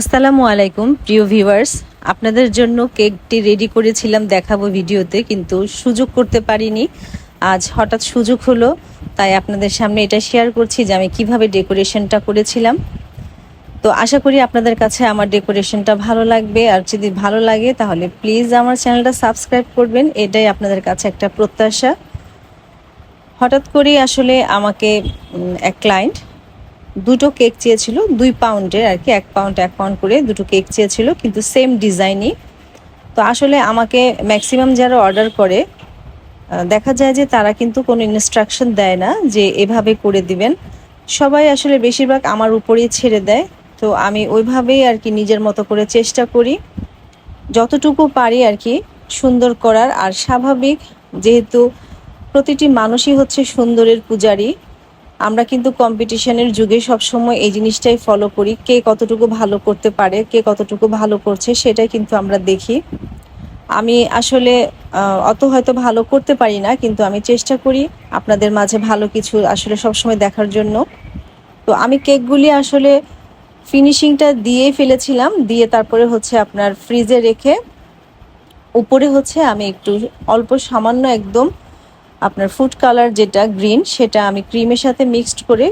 আসসালামু আলাইকুম, প্রিয় ভিউয়ার্স। আপনাদের জন্য কেকটি রেডি করেছিলাম দেখাবো ভিডিওতে, কিন্তু সুযোগ করতে পারিনি। আজ হঠাৎ সুযোগ হলো, তাই আপনাদের সামনে এটা শেয়ার করছি যে আমি কীভাবে ডেকোরেশনটা করেছিলাম। তো আশা করি আপনাদের কাছে আমার ডেকোরেশনটা ভালো লাগবে, আর যদি ভালো লাগে, তাহলে প্লিজ আমার চ্যানেলটা সাবস্ক্রাইব করবেন, এটাই আপনাদের কাছে একটা প্রত্যাশা। হঠাৎ করেই আসলে আমাকে এক ক্লায়েন্ট দুটো কেক চেয়েছিল, দুই পাউন্ডের আর কি, এক পাউন্ড এক পাউন্ড করে দুটো কেক চেয়েছিল, কিন্তু সেম ডিজাইনই তো আসলে আমাকে ম্যাক্সিমাম যারা অর্ডার করে দেখা যায় যে তারা কিন্তু কোনো ইনস্ট্রাকশন দেয় না যে এভাবে করে দিবেন। সবাই আসলে বেশিরভাগ আমার উপরেই ছেড়ে দেয়। তো আমি ওইভাবেই আর কি নিজের মতো করে চেষ্টা করি। যতটুকু পারি আর কি সুন্দর করার। আর স্বাভাবিক, যেহেতু প্রতিটি মানুষই হচ্ছে সুন্দরের পূজারী আমরা কিন্তু কম্পিটিশনের যুগে সবসময় এই জিনিসটাই ফলো করি, কে কতটুকু ভালো করতে পারে, কে কতটুকু ভালো করছে সেটাই কিন্তু আমরা দেখি। আমি আসলে অত হয়তো ভালো করতে পারি না, কিন্তু আমি চেষ্টা করি আপনাদের মাঝে ভালো কিছু আসলে সবসময় দেখার জন্য। তো আমি কেকগুলি আসলে ফিনিশিংটা দিয়েই ফেলেছিলাম, দিয়ে তারপরে হচ্ছে আপনার ফ্রিজে রেখে, উপরে হচ্ছে আমি একটু অল্প সামান্য একদম আপনার ফুড কালার যেটা গ্রিন সেটা আমি ক্রিমের সাথে মিক্সড করে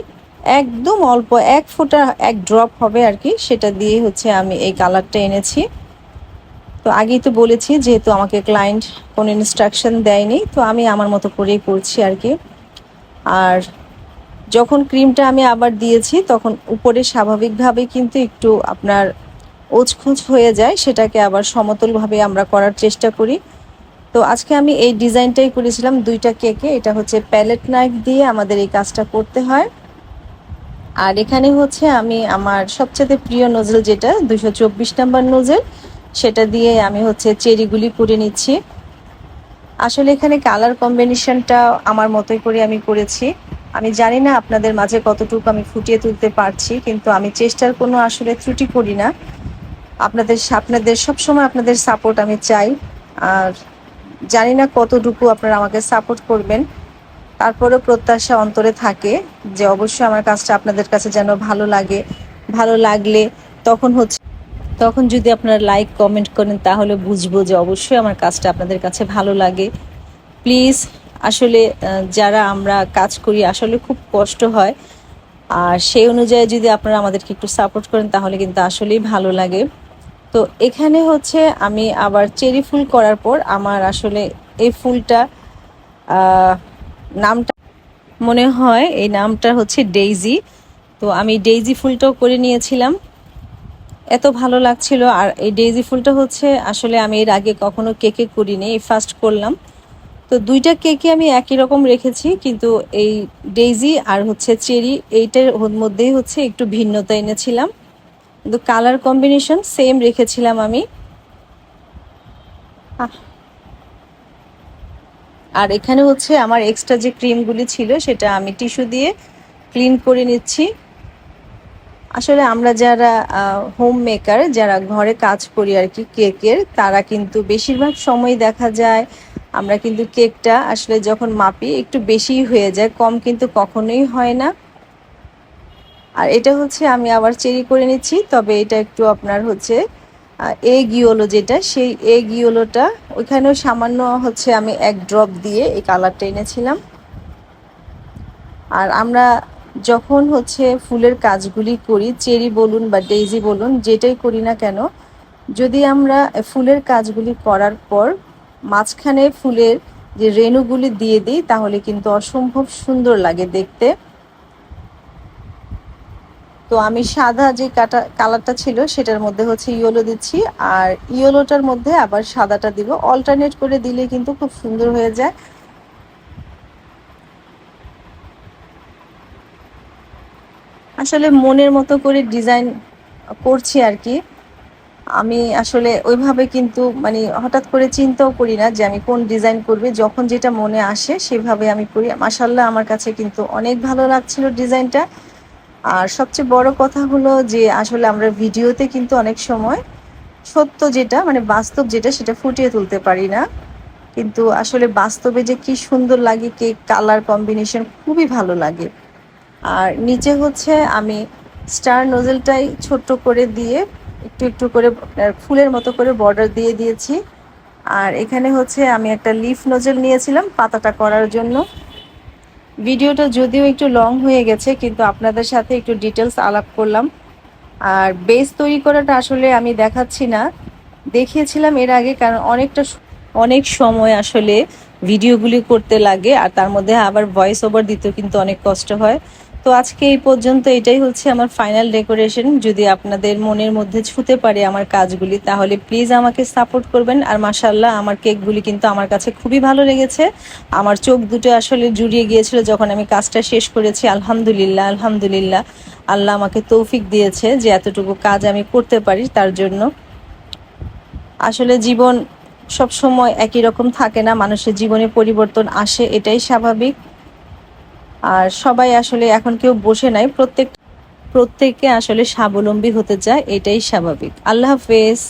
একদম অল্প এক ফোঁটা, এক ড্রপ হবে আর কি, সেটা দিয়ে হচ্ছে আমি এই কালারটা এনেছি। তো আগেই তো বলেছি, যেহেতু আমাকে ক্লায়েন্ট কোনো ইনস্ট্রাকশন দেয়নি, তো আমি আমার মতো করেই করছি আর কি। আর যখন ক্রিমটা আমি আবার দিয়েছি, তখন উপরে স্বাভাবিকভাবে কিন্তু একটু আপনার ওছখোঁচ হয়ে যায়, সেটাকে আবার সমতলভাবে আমরা করার চেষ্টা করি। তো আজকে আমি এই ডিজাইনটাই করেছিলাম দুইটা কেকে। এটা হচ্ছে প্যালেট নাইফ দিয়ে আমাদের এই কাজটা করতে হয়। আর এখানে হচ্ছে আমি আমার সবচেয়ে প্রিয় নোজেল যেটা দুশো চব্বিশ নাম্বার নোজেল সেটা দিয়ে আমি হচ্ছে চেরিগুলি করে নিচ্ছি। আসলে এখানে কালার কম্বিনেশনটা আমার মতোই করে আমি করেছি। আমি জানি না আপনাদের মাঝে কতটুকু আমি ফুটিয়ে তুলতে পারছি, কিন্তু আমি চেষ্টার কোনো আসলে ত্রুটি করি না। আপনাদের আপনাদের সবসময় আপনাদের সাপোর্ট আমি চাই। আর জানি না কতটুকু আপনারা আমাকে সাপোর্ট করবেন। তারপরেও প্রত্যাশা অন্তরে থাকে যে অবশ্যই আমার কাজটা আপনাদের কাছে যেন ভালো লাগে, ভালো লাগলে তখন হচ্ছে, তখন যদি আপনারা লাইক কমেন্ট করেন তাহলে বুঝব যে অবশ্যই আমার কাজটা আপনাদের কাছে ভালো লাগে। প্লিজ আসলে যারা আমরা কাজ করি আসলে খুব কষ্ট হয়। আর সেই অনুযায়ী যদি আপনারা আমাদেরকে একটু সাপোর্ট করেন তাহলে কিন্তু আসলেই ভালো লাগে। তো এখানে হচ্ছে আমি আবার চেরি ফুল করার পর আমার আসলে এই ফুলটা নামটা মনে হয় এই নামটা হচ্ছে ডেইজি। তো আমি ডেইজি ফুলটাও করে নিয়েছিলাম। এত ভালো লাগছিল। আর এই ডেইজি ফুলটা হচ্ছে আসলে আমি এর আগে কখনো কেকে করিনি, এই ফার্স্ট করলাম। তো দুইটা কেকে আমি একই রকম রেখেছি, কিন্তু এই ডেইজি আর হচ্ছে চেরি, এইটার মধ্যেই হচ্ছে একটু ভিন্নতা এনেছিলাম। কিন্তু কালার কম্বিনেশন সেম রেখেছিলাম আমি। আর এখানে হচ্ছে আমার এক্সট্রা যে ক্রিমগুলি ছিল, সেটা আমি টিস্যু দিয়ে ক্লিন করে নিচ্ছি। আসলে আমরা যারা হোম মেকার যারা ঘরে কাজ করি আর কি কেকের তারা কিন্তু বেশিরভাগ সময় দেখা যায়, আমরা কিন্তু কেকটা আসলে যখন মাপি, একটু বেশিই হয়ে যায়, কম কিন্তু কখনোই হয় না। এটা হচ্ছে আমি আবার চেরি করে নিচ্ছি, তবে এটা একটু আপনার হচ্ছে এ গিওলো যেটা, সেই এ গিওলোটা ওইখানেও সামান্য হচ্ছে আমি এক ড্রপ দিয়ে এই কালারটা এনেছিলাম। আর আমরা যখন হচ্ছে ফুলের কাজগুলি করি, চেরি বলুন বা ডেইজি বলুন, যেটাই করি না কেন, যদি আমরা ফুলের কাজগুলি করার পর মাঝখানে ফুলের যে রেণুগুলি দিয়ে দিই, তাহলে কিন্তু অসম্ভব সুন্দর লাগে দেখতে। তো আমি সাদা যে কাটা, কালারটা ছিল সেটার মধ্যে হচ্ছে ইয়েলো দিচ্ছি আর ইয়েলোটার মধ্যে আবার সাদাটা দিব। অল্টারনেট করে দিলে কিন্তু খুব সুন্দর হয়ে যায়। আসলে মনের মতো করে ডিজাইন করছি আর কি। আমি আসলে ওইভাবে কিন্তু মানে হঠাৎ করে চিন্তাও করি না যে আমি কোন ডিজাইন করবে। যখন যেটা মনে আসে সেভাবে আমি করি। মাসাল্লাহ আমার কাছে কিন্তু অনেক ভালো লাগছিল ডিজাইনটা। আর সবচেয়ে বড় কথা হলো যে আসলে আমরা ভিডিওতে কিন্তু অনেক সময় সত্য যেটা মানে বাস্তব যেটা, সেটা ফুটিয়ে তুলতে পারি না। কিন্তু আসলে বাস্তবে যে কি সুন্দর লাগে কেক কালার কম্বিনেশন খুবই ভালো লাগে। আর নিচে হচ্ছে আমি স্টার নোজেলটাই ছোট্ট করে দিয়ে একটু একটু করে ফুলের মতো করে বর্ডার দিয়ে দিয়েছি। আর এখানে হচ্ছে আমি একটা লিফ নোজেল নিয়েছিলাম পাতাটা করার জন্য। ভিডিওটা যদিও একটু লং হয়ে গেছে, কিন্তু আপনাদের সাথে একটু ডিটেলস আলাপ করলাম। আর বেস তৈরি করাটা আসলে আমি দেখাচ্ছি না। দেখিয়েছিলাম এর আগে, কারণ অনেকটা অনেক সময় আসলে ভিডিওগুলি করতে লাগে, আর তার মধ্যে আবার ভয়েস ওভার দিতেও কিন্তু অনেক কষ্ট হয়। তো আজকে এই পর্যন্ত এটাই হচ্ছে আমার ফাইনাল ডেকোরেশন যদি আপনাদের মনের মধ্যে ছুতে পারে আমার কাজগুলি, তাহলে প্লিজ আমাকে সাপোর্ট করবেন। আর মাসাল্লাহ আমার কেকগুলি কিন্তু আমার কাছে খুবই ভালো লেগেছে। আমার চোখ দুটো আসলে জুড়িয়ে গিয়েছিল যখন আমি কাজটা শেষ করেছি। আলহামদুলিল্লাহ আলহামদুলিল্লাহ। আল্লাহ আমাকে তৌফিক দিয়েছে যে এতটুকু কাজ আমি করতে পারি তার জন্য। আসলে জীবন সব সময় একই রকম থাকে না, মানুষের জীবনে পরিবর্তন আসে, এটাই স্বাভাবিক। আর সবাই আসলে এখন কেউ বসে নাই, প্রত্যেক প্রত্যেকে আসলে স্বাবলম্বী হতে চায়, এটাই স্বাভাবিক। আল্লাহ হাফেজ।